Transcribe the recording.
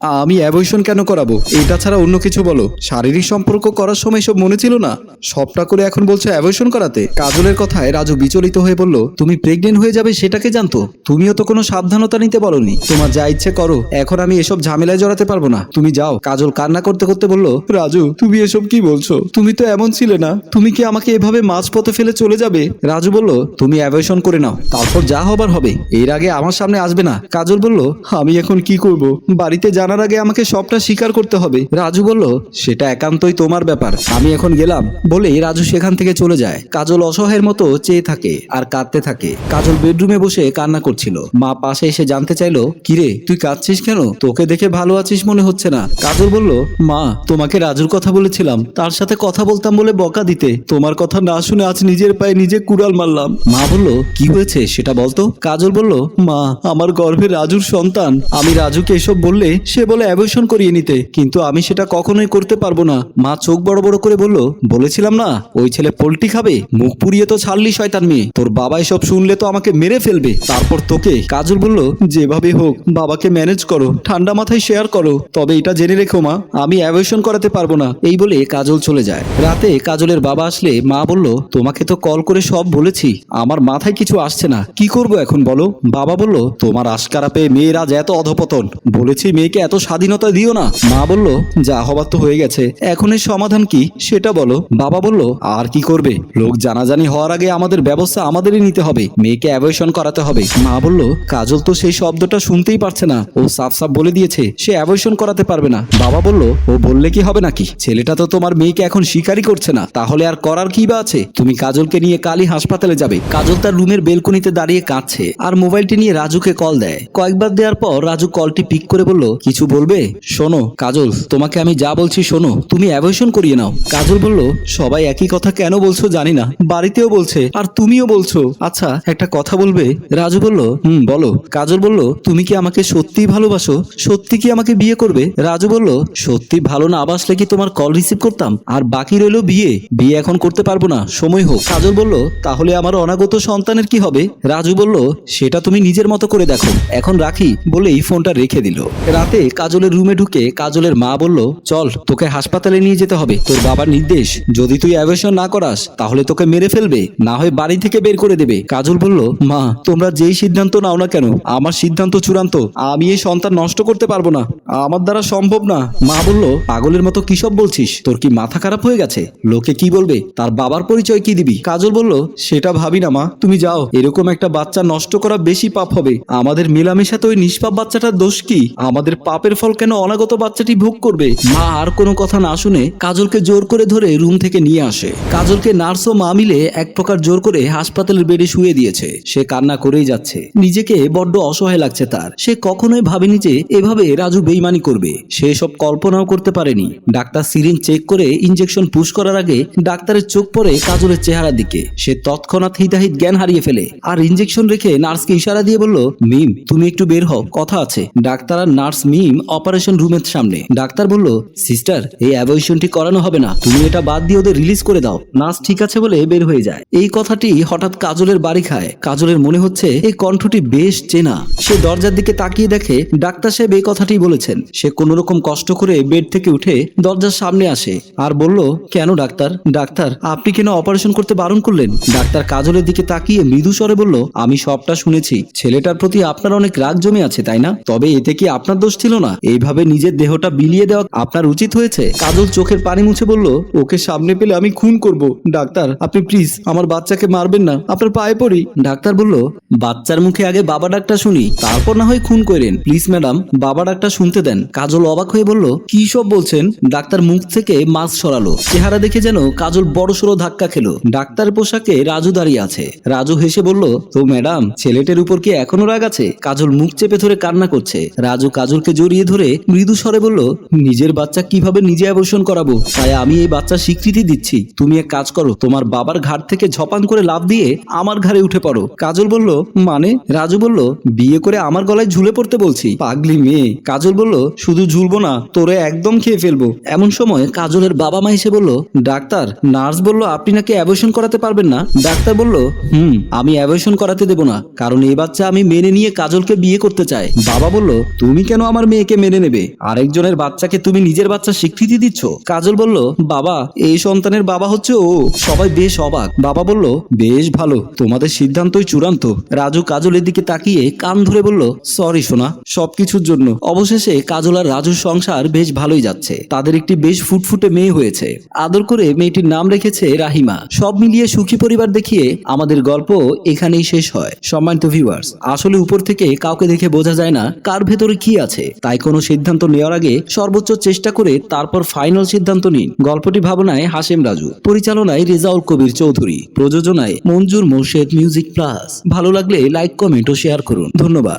আমি অ্যাবয়শন কেন করাবো? এটা ছাড়া অন্য কিছু বলো। শারীরিক সম্পর্ক করার সময় সব মনে ছিল না। সবটা করে এখন বলছো অ্যাবয়শন করাতে? কাজলের কথায় রাজু বিচলিত হয়ে বলল, তুমি প্রেগনেন্ট হয়ে যাবে সেটাকে জানতো। তুমিও তো কোনো সাবধানতা নিতে বলনি। তোমার যা ইচ্ছে করো। এখন আমি এসব ঝামেলায় জড়াতে পারব না। তুমি যাও। কাজল কান্না করতে করতে বলল, রাজু, তুমি এসব কি বলছো? তুমি তো এমন ছিলে না। তুমি কি আমাকে এভাবে মাঝপথে ফেলে চলে যাবে? রাজু বলল, তুমি অ্যাবয়শন করে নাও। তারপর যা হবার হবে। এর আগে আমার সামনে আসবে না। কাজল বলল, আমি এখন কি করব? বাড়িতে জানার আগে আমাকে সবটা স্বীকার করতে হবে। রাজু বলল, সেটা একান্তই তোমার ব্যাপার। আমি এখন গেলাম। বলে রাজু সেখান থেকে চলে যায়। কাজল অসহায়ের মতো চেয়ে থাকে আর কাঁদতে থাকে। কাজল বেডরুমে বসে কান্না করছিল। মা পাশে এসে জানতে চাইলো, কিরে, তুই কাঁদছিস কেন? তোকে দেখে ভালো আছিস মনে হচ্ছে না। কাজল বলল, মা, তোমাকে রাজুর কথা বলেছিলাম। তার সাথে কথা বলতাম বলে বকা দিতে। তোমার কথা না শুনে আজ নিজের পায়ে নিজে কুড়াল মারলাম। মা বলল, কি হয়েছে সেটা বলতো? কাজল বলল, মা, আমার গর্ভে রাজুর সন্তান। আমি রাজুকে এসব বললে সে বলে অ্যাবর্শন করিয়ে নিতে। কিন্তু আমি সেটা কখনোই করতে পারব না। মা চোখ বড় বড় করে বলল, বলেছিলাম না, ওই ছেলে পোল্ট্রি খাবে, মুখ পুড়িয়ে তো ছাড়লি শয়তান মেয়ে। তোর বাবা এসব শুনলে তো আমাকে মেরে ফেলবে। তারপর তোকে কাজল বলল, যেভাবে হোক, বাবাকে ম্যানেজ করো, ঠান্ডা মাথায় শেয়ার করো। তবে এটা জেনে রেখো মা, আমি অ্যাবর্শন করাতে পারব না। এই বলে কাজল চলে যায়। রাতে কাজলের বাবা আসলে মা বলল, তোমাকে তো কল করে সব বলেছি, আমার মাথায় কিছু আসছে না। কি করব এখন বলো? বাবা বলল, তোমার আশকারা পেয়ে মেয়ের এত অধপতন। বলেছি মেয়েকে এত স্বাধীনতা দিও না। মা বলল, যা হবার তো হয়ে গেছে। এখন এর সমাধান কি? সেটা বলো। বাবা বলল, আর কি করবে? লোক জানাজানি হওয়ার আগে আমাদের ব্যবস্থা আমাদেরই নিতে হবে। মেয়েকে অ্যাবয়শন করাতে হবে। মা বলল, কাজল তো সেই শব্দটা শুনতেই পারছে না। ও সাফ সাফ বলে দিয়েছে, সে অ্যাবয়শন করাতে পারবে না। বাবা বলল, ও বললে কি হবে নাকি? ছেলেটা তো তোমার মেয়েকে এখন শিকারই করছে না। তাহলে আর করার কি বা আছে? তুমি কাজলকে নিয়ে কালই হাসপাতালে যাবে। কাজল তার রুমের বেলকনিতে দাঁড়িয়ে কাঁদছে আর মোবাইলটি নিয়ে রাজুকে কল দেয়। কয়েকবার দেওয়ার পর রাজু কলটি পিক করে বলল, কিছু বলবে? শোনো, কাজল, তোমাকে আমি যা বলছি শোনো, তুমি অ্যাভয়েশন করিয়ে নাও। কাজল বলল, সবাই একই কথা কেন বলছো জানি না, বাড়িতেও বলছে, আর তুমিও বলছো। আচ্ছা একটা কথা বলবে? রাজু বলল, হুম, বলো। কাজল বলল, তুমি কি আমাকে সত্যিই ভালোবাসো? সত্যি কি আমাকে বিয়ে করবে? রাজু বলল, সত্যি ভালো না বাসলে কি তোমার কল রিসিভ করতাম? আর বাকি রইল বিয়ে। বিয়ে এখন করতে পারব না, সময় হোক। কাজল বলল, তাহলে আমার অনাগত সন্তানের কি হবে? রাজু বলল, সেটা তুমি নিজের মতো করে দেখো। এখন রাখি বলেই ফোনটা রেখে দিল। রাতে কাজলের রুমে ঢুকে কাজলের মা বলল, চল, তোকে হাসপাতালে নিয়ে যেতে হবে। তোর বাবার নির্দেশ, যদি তুই অ্যাভেশন না করাস, তাহলে তোকে মেরে ফেলবে, না হয় বাড়ি থেকে বের করে দেবে। কাজল বলল, মা, তোমরা যেই সিদ্ধান্ত নাও না কেন? আমার সিদ্ধান্ত চূড়ান্ত। আমি এই সন্তান নষ্ট করতে পারব না। আমার দ্বারা সম্ভব না। মা বলল, পাগলের মতো কি সব বলছিস? তোর কি মাথা খারাপ হয়ে গেছে? লোকে কি বলবে? তার বাবার পরিচয় কি দিবি? কাজল বলল, সেটা ভাবি না, মা। তুমি যাও। এরকম একটা বাচ্চা নষ্ট করা বেশি পাপ হবে। আমাদের মেলামেশাতে ওই নিষ্পাপ বাচ্চাটার দোষ কি? আমাদের পাপের ফল কেন অনাগত বাচ্চাটি ভোগ করবে? মা আর কোনো কথা না শুনে কাজলকে জোর করে ধরে রুম থেকে নিয়ে আসে। কাজলকে নার্স ও মা মিলে এক প্রকার জোর করে হাসপাতালের বেডে শুয়ে দিয়েছে। সে কান্না করেই যাচ্ছে। নিজেকে বড্ড অসহায় লাগছে তার। সে কখনোই ভাবেনি যে এভাবে রাজু বেইমানি করবে। সে সব কল্পনাও করতে পারেনি। ডাক্তার সিরিন চেক করে ইঞ্জেকশন পুশ করার আগে ডাক্তারের চোখ পড়ে কাজলের চেহারার দিকে। সে তৎক্ষণাৎ হিতাহিত জ্ঞান হারিয়ে ফেলে আর ইঞ্জেকশন রেখে নার্সকে ইশারা দিয়ে বলল, মিম, তুমি একটু বের হও। কথা আছে। ডাক্তার আর নার্স মিম অপারেশন রুমের সামনে। ডাক্তার বলল সিস্টার এই অ্যাবয়শনটি করানো হবে না। তুমি এটা বাদ দিয়ে ওদের রিলিজ করে দাও। নার্স ঠিক আছে বলে বের হয়ে যায়। এই কথাটি হঠাৎ কাজলের বাড়ি খায়। কাজলের মনে হচ্ছে, এই কণ্ঠটি বেশ চেনা। সে দরজার দিকে তাকিয়ে দেখে ডাক্তার সাহেব এই কথাটি বলেছেন। সে কোনো রকম কষ্ট করে বেড থেকে উঠে দরজার সামনে আসে আর বলল, কেন ডাক্তার? ডাক্তার, আপনি কেন অপারেশন করতে বারণ করলেন? ডাক্তার কাজলের দিকে তাকিয়ে মৃদু স্বরে বলল, আমি সবটা শুনেছি। ছেলেটার প্রতি আপনার অনেক রাগ জমে আছে, তাই না? তবে এতে কি আপনার দোষ ছিল না। এইভাবে নিজের দেহটা বিলিয়ে দেওয়া আপনার উচিত হয়েছে? কাজল চোখের পানি মুছে বলল, ওকে সামনে পেলে আমি খুন করব। ডাক্তার, আপনি প্লিজ আমার বাচ্চাকে মারবেন না। আপনার পায়ে পড়ি। ডাক্তার বলল, বাচ্চার মুখে আগে বাবা ডাকটা শুনি, তারপর না হয় খুন করেন। প্লিজ ম্যাডাম, বাবা ডাকটা শুনতে দেন। কাজল অবাক হয়ে বলল, কি সব বলছেন? ডাক্তার মুখ থেকে মাস্ক সরালো। চেহারা দেখে যেন কাজল বড় সড়ো ধাক্কা খেলো। ডাক্তার পোশাকে রাজু দাঁড়িয়ে আছে। রাজু হেসে বলল তো ম্যাডাম, ছেলেটের উপর কি এখনও রাগ আছে? কাজল মুখ চেপে ধরে কান্না করছে। রাজু কাজলকে জড়িয়ে ধরে মৃদু স্বরে বলল, নিজের বাচ্চা কীভাবে নিজে অবসন করাবো? তাই আমি এই বাচ্চা স্বীকৃতি দিচ্ছি। তুমি এক কাজ করো, তোমার বাবার ঘাট থেকে ঝপাং করে লাভ দিয়ে আমার ঘাড়ে উঠে পড়ো। কাজল বলল মানে? রাজু বলল, বিয়ে করে আমার গলায় ঝুলে পড়তে বলছি। পাগলি মেয়ে। কাজল বলল, শুধু ঝুলবো না, তোরে একদম খেয়ে ফেলব। এমন সময় কাজলের বাবা মা এসে বলল, ডাক্তার, নার্স বলল, আপনি নাকি অ্যাবর্শন করাতে পারবেন না? ডাক্তার বলল, হুম, আমি অ্যাবর্শন করাতে দেব না, কারণ এই বাচ্চা আমি মেনে নিয়ে কাজলকে বিয়ে করতে চাই। বাবা বলল, তুমি কেন আমার মেয়েকে মেনে নেবে। আরেকজনের বাচ্চাকে তুমি নিজের বাচ্চা স্বীকৃতি দিচ্ছ? কাজল বলল, বাবা, এই সন্তানের বাবা হচ্ছে ও। সবাই বেশ অবাক। বাবা বলল, বেশ ভালো, তোমাদের সিদ্ধান্তই চূড়ান্ত। রাজু কাজলের দিকে তাকিয়ে কান ধরে বলল, সরি সোনা, সবকিছুর জন্য। অবশেষে কাজল আর রাজুর সংসার বেশ ভালোই যাচ্ছে। তাদের একটি বেশ ফুটফুটে মেয়ে হয়েছে। আদর করে মেয়েটির নাম রেখেছে রাহিমা। সব মিলিয়ে সুখী পরিবার দেখিয়ে আমাদের গল্প এখানেই শেষ হয়। সম্মানিত ভিউয়ার্স আসলে উপর থেকে কাউকে দেখে বোঝা যায় না কার ভেতরে কি আছে। তাই কোনো সিদ্ধান্ত নেওয়ার আগে সর্বোচ্চ চেষ্টা করে তারপর ফাইনাল সিদ্ধান্ত নিন। গল্পটি ভাবনায় হাসেম রাজু, পরিচালনায় রেজাউল কবির চৌধুরী, প্রযোজনায় মঞ্জুর মোর্শেদ মিউজিক প্লাস। ভালো লাগলে লাইক কমেন্ট ও শেয়ার করুন। ধন্যবাদ।